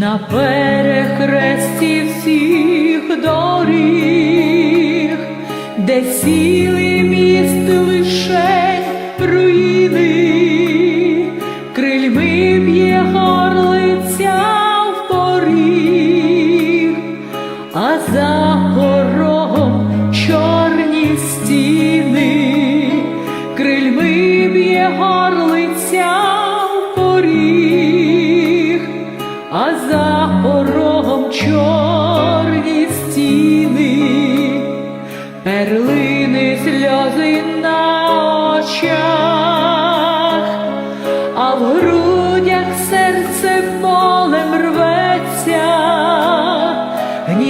на перехресті всіх доріг, де сіли міст лише руїни,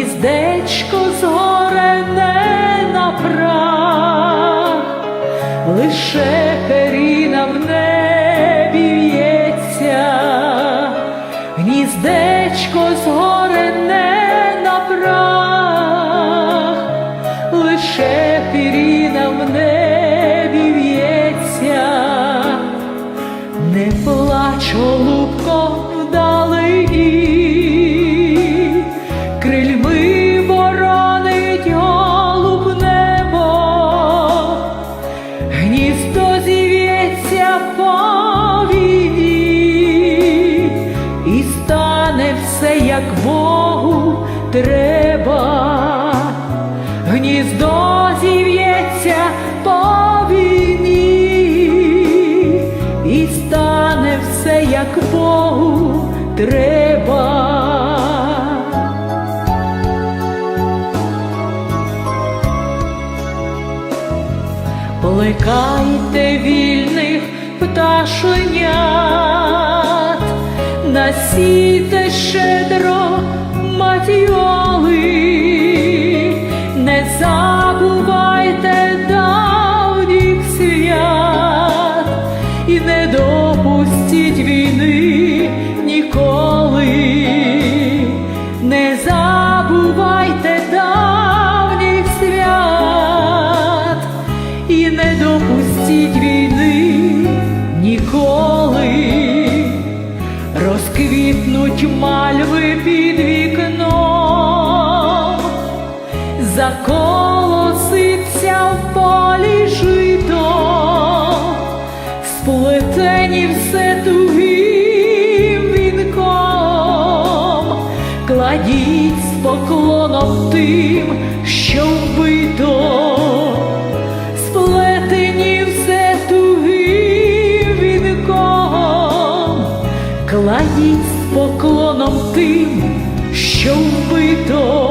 гніздечко згорене на прах, лише перина в небі в'ється, гніздечко згорене на прах, лише піріна в небі в'ється, не плач, голубко, вдалині, як Богу треба, гніздо зів'ється по війні, і стане все, як Богу треба. Плекайте вільних пташенят, насійте щедро забувайте давніх свят і не допустіть війни ніколи, розквітнуть мальви під вікном, заколоситься поклоном тим, що вбито сплетені все тугим вінком, кладіть з поклоном тим, що вбито.